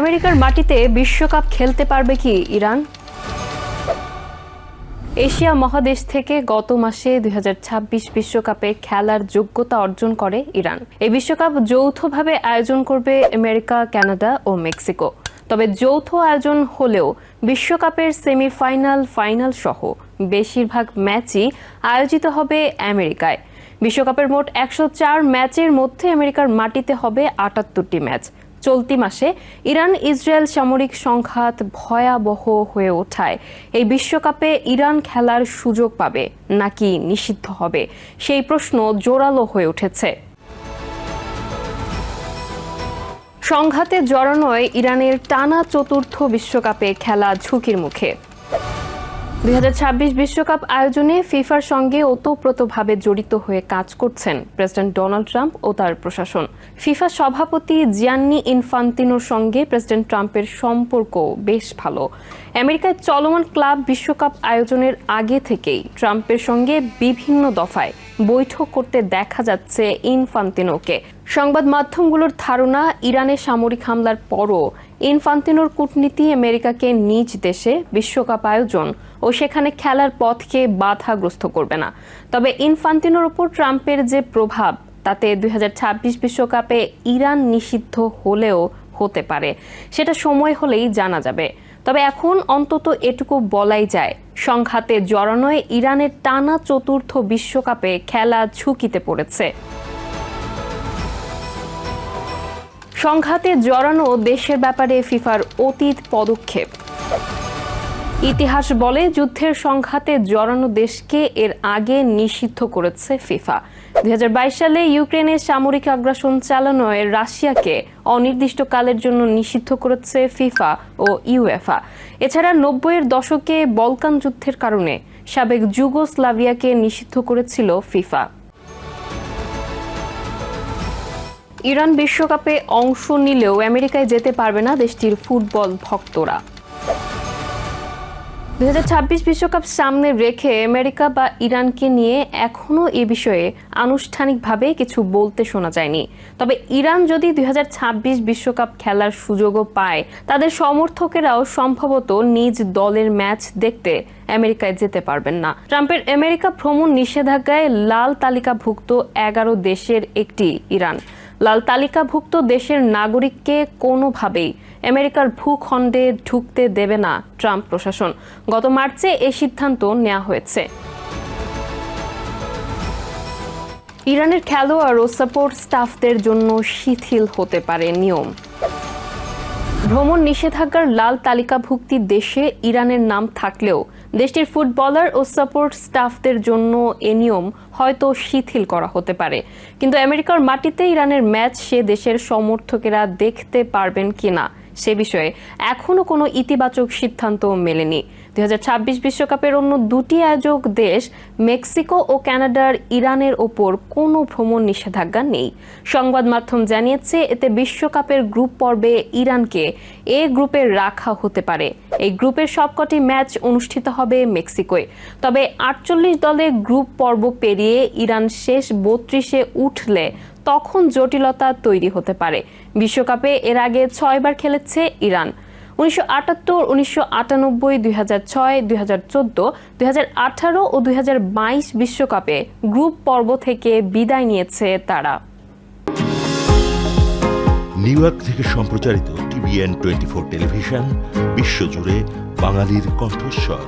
আমেরিকার মাটিতে বিশ্বকাপ খেলতে পারবে কি ইরান? এশিয়া মহাদেশ থেকে গত মাসে দুই বিশ্বকাপে খেলার যোগ্যতা অর্জন করে ইরান। এই বিশ্বকাপ যৌথভাবে আয়োজন করবে আমেরিকা, কানাডা ও মেক্সিকো। তবে যৌথ আয়োজন হলেও বিশ্বকাপের সেমিফাইনাল, ফাইনাল সহ বেশিরভাগ ম্যাচই আয়োজিত হবে আমেরিকায়। বিশ্বকাপের মোট একশো চার ম্যাচের মধ্যে আমেরিকার মাটিতে হবে আটাত্তরটি ম্যাচ। চলতি মাসে ইরান ইসরায়েল সামরিক সংঘাত ভয়াবহ হয়ে ওঠায়। এই বিশ্বকাপে ইরান খেলার সুযোগ পাবে, নাকি নিষিদ্ধ হবে? সেই প্রশ্ন জোরালো হয়ে উঠেছে। সংঘাতে জড়ানোয় ইরানের টানা চতুর্থ বিশ্বকাপে খেলা ঝুঁকির মুখে। দুই বিশ্বকাপ আয়োজনে ফিফার সঙ্গে ওতপ্রোতভাবে জড়িত হয়ে কাজ করছেন প্রেসিডেন্ট ডোনাল্ড ট্রাম্প ও তার প্রশাসন। ফিফা সভাপতি জিয়ান্নি ইনফান্তিনোর সঙ্গে প্রেসিডেন্ট ট্রাম্পের সম্পর্ক বেশ ভালো। আমেরিকায় চলমান ক্লাব বিশ্বকাপ আয়োজনের আগে থেকেই ট্রাম্পের সঙ্গে বিভিন্ন দফায় বৈঠক করতে দেখা যাচ্ছে ইনফান্তিনোকে। সংবাদ মাধ্যমগুলোর ধারণা ইরানের সামরিক হামলার পরও ইনফান্তিনোর কূটনীতি আমেরিকাকে নিজ দেশে বিশ্বকাপ আয়োজন ও সেখানে খেলার পথকে বাধাগ্রস্ত করবে না। তবে ইনফান্তিনোর ওপর ট্রাম্পের যে প্রভাব, তাতে দুই বিশ্বকাপে ইরান নিষিদ্ধ হলেও হতে পারে। সেটা সময় হলেই জানা যাবে। তবে এখন অন্তত এটুকু বলাই যায়, সংঘাতে জড়ানোয় ইরানের টানা চতুর্থ বিশ্বকাপে খেলা ঝুঁকিতে পড়েছে। সংঘাতে জড়ানো দেশের ব্যাপারে ফিফার অতীত পদক্ষেপ। ইতিহাস বলে যুদ্ধের সংঘাতে জড়ানো দেশকে এর আগে নিষিদ্ধ করেছে ফিফা। দুই সালে ইউক্রেনের সামরিক আগ্রাসন চালানোয় রাশিয়াকে অনির্দিষ্টকালের জন্য নিষিদ্ধ করেছে ফিফা ও ইউএফা। এছাড়া নব্বইয়ের দশকে বলকান যুদ্ধের কারণে সাবেক যুগোস্লাভিয়াকে নিষিদ্ধ করেছিল ফিফা। ইরান বিশ্বকাপে অংশ নিলেও আমেরিকায় যেতে পারবে না দেশটির ফুটবল ভক্তরা। দুই বিশ্বকাপ সামনে রেখে আমেরিকা বা ইরানকে নিয়ে এখনও এ বিষয়ে আনুষ্ঠানিকভাবে কিছু বলতে শোনা যায়নি। তবে ইরান যদি দুই বিশ্বকাপ খেলার সুযোগও পায়, তাদের সমর্থকেরাও সম্ভবত নিজ দলের ম্যাচ দেখতে আমেরিকায় যেতে পারবেন না। ট্রাম্পের আমেরিকা ভ্রমণ নিষেধাজ্ঞায় লাল তালিকাভুক্ত এগারো দেশের একটি ইরান। লাল তালিকাভুক্ত দেশের নাগরিককে কোনোভাবেই আমেরিকার ভূখণ্ডে ঢুকতে দেবে না ট্রাম্প প্রশাসন। গত মার্চে এই সিদ্ধান্ত নেওয়া হয়েছে। ইরানের খেলোয়াড় ও সাপোর্ট স্টাফদের জন্য শিথিল হতে পারে নিয়ম। ভ্রমণ নিষেধাজ্ঞার লাল তালিকাভুক্তি দেশে ইরানের নাম থাকলেও দেশটির ফুটবলার ও সাপোর্ট স্টাফদের জন্য এ নিয়ম হয়তো শিথিল করা হতে পারে। কিন্তু আমেরিকার মাটিতে ইরানের ম্যাচ সে দেশের সমর্থকেরা দেখতে পারবেন কিনা সে বিষয়ে এখনও কোনো ইতিবাচক সিদ্ধান্ত মেলেনি। দুই বিশ্বকাপের অন্য দুটি আয়োজক দেশ, মেক্সিকো ও কানাডার ইরানের ওপর কোনো ভ্রমণ নিষেধাজ্ঞা নেই। সংবাদ মাধ্যম জানিয়েছে, এতে বিশ্বকাপের গ্রুপ পর্বে ইরানকে এ গ্রুপে রাখা হতে পারে। এই গ্রুপের সবকটি ম্যাচ অনুষ্ঠিত হবে মেক্সিকোয়। তবে আটচল্লিশ দলে গ্রুপ পর্ব পেরিয়ে ইরান শেষ বত্রিশে উঠলে তখন জটিলতা তৈরি হতে পারে। বিশ্বকাপে এর আগে ছয়বার খেলেছে ইরান। উনিশশো আটাত্তর, উনিশশো আটানব্বই, দুই হাজার ছয়, দুই হাজার চোদ্দ, দুই হাজার আঠারো ও দুই হাজার বাইশ বিশ্বকাপে গ্রুপ পর্ব থেকে বিদায় নিয়েছে তারা। নিউ ইয়র্ক থেকে সম্প্রচারিত টিভিএন টোয়েন্টি ফোর টেলিভিশন, বিশ্বজুড়ে বাঙালির কণ্ঠস্বর।